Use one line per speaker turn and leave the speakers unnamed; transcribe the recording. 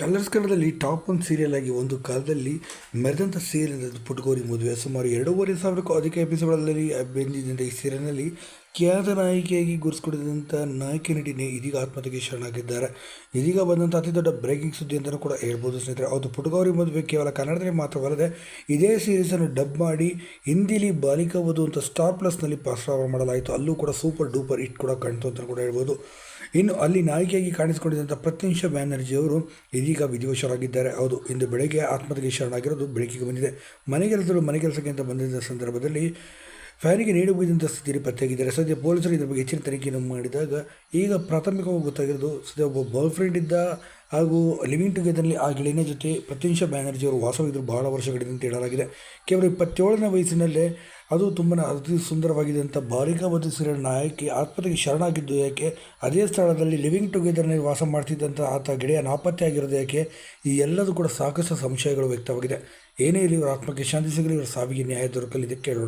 Colours ಕನ್ನಡದಲ್ಲಿ top one serial ಆಗಿ ಒಂದು ಕಾಲದಲ್ಲಿ ಮೆರೆದಂಥ ಸೀರಿಯಲ್ ಅದು ಪುಟಗೋರಿ ಮದುವೆ. ಸುಮಾರು ಎರಡೂವರೆ ಸಾವಿರಕ್ಕೂ ಅಧಿಕ ಎಪಿಸೋಡ್ಗಳಲ್ಲಿ ಬೆಂದಿದ್ದ ಈ ಸೀರಿಯಲ್ನಲ್ಲಿ ಖ್ಯಾತ ನಾಯಕಿಯಾಗಿ ಗುರುಸ್ಕೊಂಡಿದ್ದಂಥ ನಾಯಕಿ ನಟಿನೇ ಇದೀಗ ಆತ್ಮಹತ್ಯೆಗೆ ಶರಣಾಗಿದ್ದಾರೆ. ಇದೀಗ ಬಂದಂಥ ಅತಿ ದೊಡ್ಡ ಬ್ರೇಕಿಂಗ್ ಸುದ್ದಿ ಅಂತಲೂ ಕೂಡ ಹೇಳ್ಬೋದು ಸ್ನೇಹಿತರೆ. ಅದು ಪುಟಗೌರಿ ಮದುವೆ ಕೇವಲ ಕನ್ನಡದಲ್ಲಿ ಮಾತ್ರವಲ್ಲದೆ ಇದೇ ಸೀರೀಸನ್ನು ಡಬ್ ಮಾಡಿ ಹಿಂದಿಲಿ ಬಾಲಿಕಾ ವಧು ಅಂತ ಸ್ಟಾರ್ ಪ್ಲಸ್ನಲ್ಲಿ ಪ್ರಸಾರ ಮಾಡಲಾಯಿತು. ಅಲ್ಲೂ ಕೂಡ ಸೂಪರ್ ಡೂಪರ್ ಹಿಟ್ ಕೂಡ ಕಾಣ್ತು ಅಂತ ಕೂಡ ಹೇಳ್ಬೋದು. ಇನ್ನು ಅಲ್ಲಿ ನಾಯಕಿಯಾಗಿ ಕಾಣಿಸಿಕೊಂಡಿದ್ದಂಥ ಪ್ರತ್ಯುಂಶ ಬ್ಯಾನರ್ಜಿಯವರು ಇದೀಗ ವಿಧಿವಶರಾಗಿದ್ದಾರೆ. ಹೌದು, ಇಂದು ಬೆಳಗ್ಗೆ ಆತ್ಮಹತ್ಯೆಗೆ ಶರಣಾಗಿರೋದು ಬೆಳಕಿಗೆ ಬಂದಿದೆ. ಮನೆ ಕೆಲಸಗಳು ಮನೆ ಕೆಲಸಕ್ಕೆ ಅಂತ ಬಂದಿದ್ದ ಸಂದರ್ಭದಲ್ಲಿ ಫ್ಯಾನಿಗೆ ಬಿದ್ದಂಥ ಸ್ಥಿತಿಯಲ್ಲಿ ಪತ್ತೆಯಾಗಿದ್ದಾರೆ ಸದ್ಯ ಪೊಲೀಸರು ಇದರ ಬಗ್ಗೆ ಹೆಚ್ಚಿನ ತನಿಖೆಯನ್ನು ಮಾಡಿದಾಗ ಈಗ ಪ್ರಾಥಮಿಕವಾಗಿ ಗೊತ್ತಾಗಿರೋದು ಸದ್ಯ ಒಬ್ಬ ಬಾಯ್ ಫ್ರೆಂಡ್ ಇದ್ದ ಹಾಗೂ ಲಿವಿಂಗ್ ಟುಗೆದರ್ನಲ್ಲಿ ಆ ಗೆಳೆಯನ ಜೊತೆ ಪ್ರತ್ಯುಷ ಬ್ಯಾನರ್ಜಿ ಅವರು ವಾಸವಾಗಿದ್ದರು. ಬಹಳ ವರ್ಷಗಳಿಂದ ಅಂತ ಹೇಳಲಾಗಿದೆ. ಕೇವಲ ಇಪ್ಪತ್ತೇಳನೇ ವಯಸ್ಸಿನಲ್ಲೇ ಅದು ತುಂಬ ಅತಿ ಸುಂದರವಾಗಿದೆ ಅಂತ ಬಾಲಿಕಾ ಸೀರಿಯಲ್ ನಾಯಕಿ ಆತ್ಮಹತ್ಯೆಗೆ ಶರಣಾಗಿದ್ದು, ಯಾಕೆ ಅದೇ ಸ್ಥಳದಲ್ಲಿ ಲಿವಿಂಗ್ ಟುಗೆದರ್ನಲ್ಲಿ ವಾಸ ಮಾಡ್ತಿದ್ದಂಥ ಆತ ಗೆಳೆಯ ನಾಪತ್ತೆ ಆಗಿರೋದು ಯಾಕೆ? ಈ ಎಲ್ಲದೂ ಕೂಡ ಸಾಕಷ್ಟು ಸಂಶಯಗಳು ವ್ಯಕ್ತವಾಗಿದೆ. ಏನೇ ಇಲ್ಲಿ ಇವರ ಆತ್ಮಕ್ಕೆ ಶಾಂತಿ ಸಿಗಲಿ, ಇವರ ಸಾವಿಗೆ ನ್ಯಾಯ ದೊರಕಲಿದೆ ಕೇಳೋಣ.